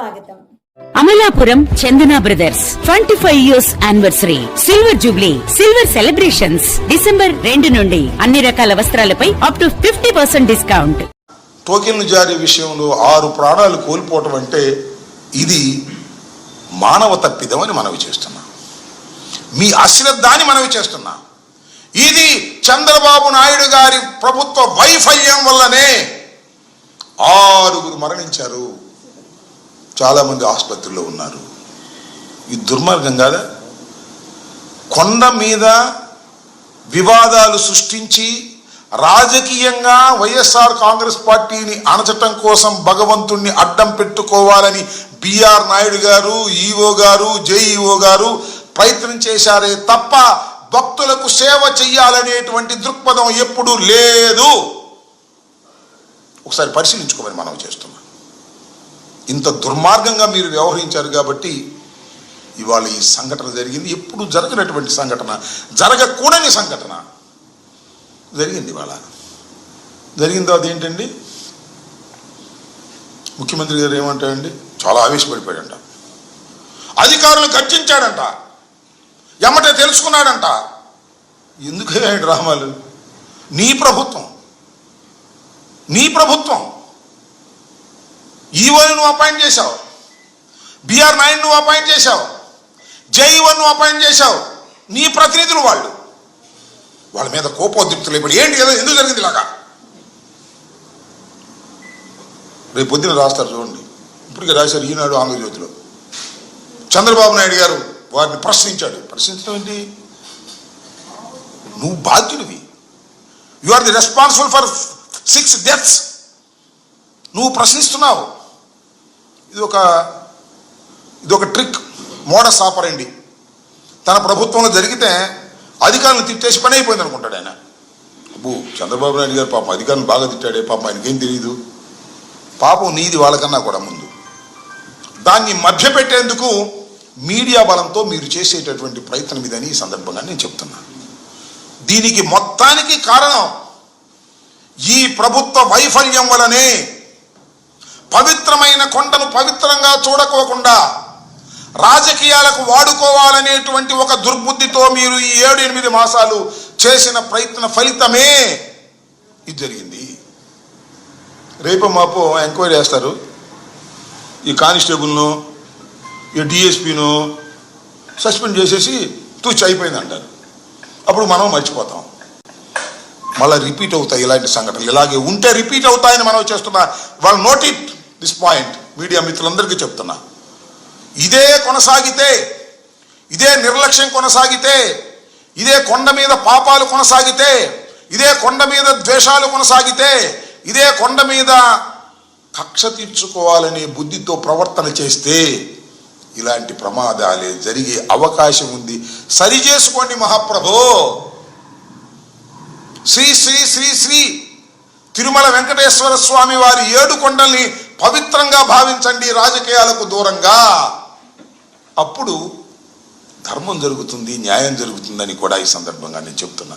స్వాగతం. Amalapuram Chandana brothers twenty five years anniversary silver jubilee silver celebrations December రెండు నుండి అన్ని రకాల వస్త్రాలపై up to fifty percent discount token జారీ విషయంలో ఆరు ప్రాణాలు కోల్పోవటం అంటే ఇది మానవ తప్పిదమని మనవి చేస్తున్నా. మీ అశ్రద్ధాని మనవి చేస్తున్నా. ఇది చంద్రబాబు నాయుడు గారి ప్రభుత్వ వైఫల్యం వల్లనే ఆరుగురు మరణించారు. చాలామంది ఆసుపత్రిలో ఉన్నారు. ఇది దుర్మార్గం కాదా? కొండ మీద వివాదాలు సృష్టించి రాజకీయంగా వైఎస్ఆర్ కాంగ్రెస్ పార్టీని అణచటం కోసం భగవంతుణ్ణి అడ్డం పెట్టుకోవాలని బిఆర్ నాయుడు గారు ఈఓ గారు జేఈఓ గారు ప్రయత్నం చేశారే తప్ప భక్తులకు సేవ చెయ్యాలనేటువంటి దృక్పథం ఎప్పుడూ లేదు. ఒకసారి పరిశీలించుకోమని మనం చేస్తున్నాం. ఇంత దుర్మార్గంగా మీరు వ్యవహరించారు కాబట్టి ఇవాళ ఈ సంఘటన జరిగింది. ఎప్పుడు జరగనటువంటి సంఘటన జరగకూడని సంఘటన జరిగింది ఇవాళ. జరిగిన తర్వాత ఏంటండి? ముఖ్యమంత్రి గారు ఏమంటాడండి? చాలా ఆవేశపడిపోయాడంట. అధికారులు గర్జించాడంట. ఎమ్మటే తెలుసుకున్నాడంట. ఎందుకు అయ్యాడు డ్రామాలు? నీ ప్రభుత్వం. నీ ప్రభుత్వం. ఈవోని నువ్వు అపాయింట్ చేశావు. బిఆర్ నాయుడు నువ్వు అపాయింట్ చేశావు. జైవన్ నువ్వు అపాయింట్ చేశావు. నీ ప్రతినిధులు వాళ్ళు. వాళ్ళ మీద కోపోద్రిక్తులు ఇప్పుడు ఏంటి కదా ఎందుకు జరిగింది ఇలాగా? రేపు పొద్దున రాస్తారు చూడండి. ఇప్పటికే రాశారు ఈనాడు ఆంధ్రజ్యోతిలో. చంద్రబాబు నాయుడు గారు వారిని ప్రశ్నించాడు. ప్రశ్నించడం ఏంటి? నువ్వు బాధ్యుడివి. You are the responsible for six deaths నువ్వు ప్రశ్నిస్తున్నావు. ఇది ఒక ఇది ఒక ట్రిక్ మోడస్ ఆపరండి తన ప్రభుత్వంలో జరిగితే అధికారులను తిట్టేసి పని అయిపోయింది అనుకుంటాడు ఆయన. అబ్బు చంద్రబాబు నాయుడు గారు పాపం అధికారులను బాగా తిట్టాడే పాపం ఆయనకేం తెలియదు పాపం నీది వాళ్ళకన్నా కూడా ముందు. దాన్ని మభ్యపెట్టేందుకు మీడియా బలంతో మీరు చేసేటటువంటి ప్రయత్నం ఇదని ఈ సందర్భంగా నేను చెప్తున్నాను దీనికి మొత్తానికి కారణం ఈ ప్రభుత్వ వైఫల్యం వలనే పవిత్రమైన కొండను పవిత్రంగా చూడకోకుండా రాజకీయాలకు వాడుకోవాలనేటువంటి ఒక దుర్బుద్ధితో మీరు ఈ ఏడు ఎనిమిది మాసాలు చేసిన ప్రయత్న ఫలితమే ఇది జరిగింది. రేపు మాపు ఎంక్వైరీ చేస్తారు. ఈ కానిస్టేబుల్ను ఈ డిఎస్పీను సస్పెండ్ చేసేసి తూచి అయిపోయింది అంటారు అప్పుడు మనం మర్చిపోతాం. మళ్ళీ రిపీట్ అవుతాయి ఇలాంటి సంఘటనలు. ఇలాగే ఉంటే రిపీట్ అవుతాయని మనం చేస్తున్నా. వాళ్ళు note it. This point media మిత్రులందరికీ చెప్తున్నా. ఇదే కొనసాగితే ఇదే నిర్లక్ష్యం కొనసాగితే ఇదే కొండ మీద పాపాలు కొనసాగితే ఇదే కొండ మీద ద్వేషాలు కొనసాగితే ఇదే కొండ మీద కక్ష తీర్చుకోవాలనే బుద్ధితో ప్రవర్తన చేస్తే ఇలాంటి ప్రమాదాలే జరిగే అవకాశం ఉంది. సరి చేసుకోండి మహాప్రభో. శ్రీ శ్రీ శ్రీ శ్రీ తిరుమల వెంకటేశ్వర స్వామి వారి ఏడు కొండల్ని పవిత్రంగా భావించండి రాజకీయాలకు దూరంగా. అప్పుడు ధర్మం జరుగుతుంది న్యాయం జరుగుతుందని కూడా ఈ సందర్భంగా నేను చెప్తున్నా.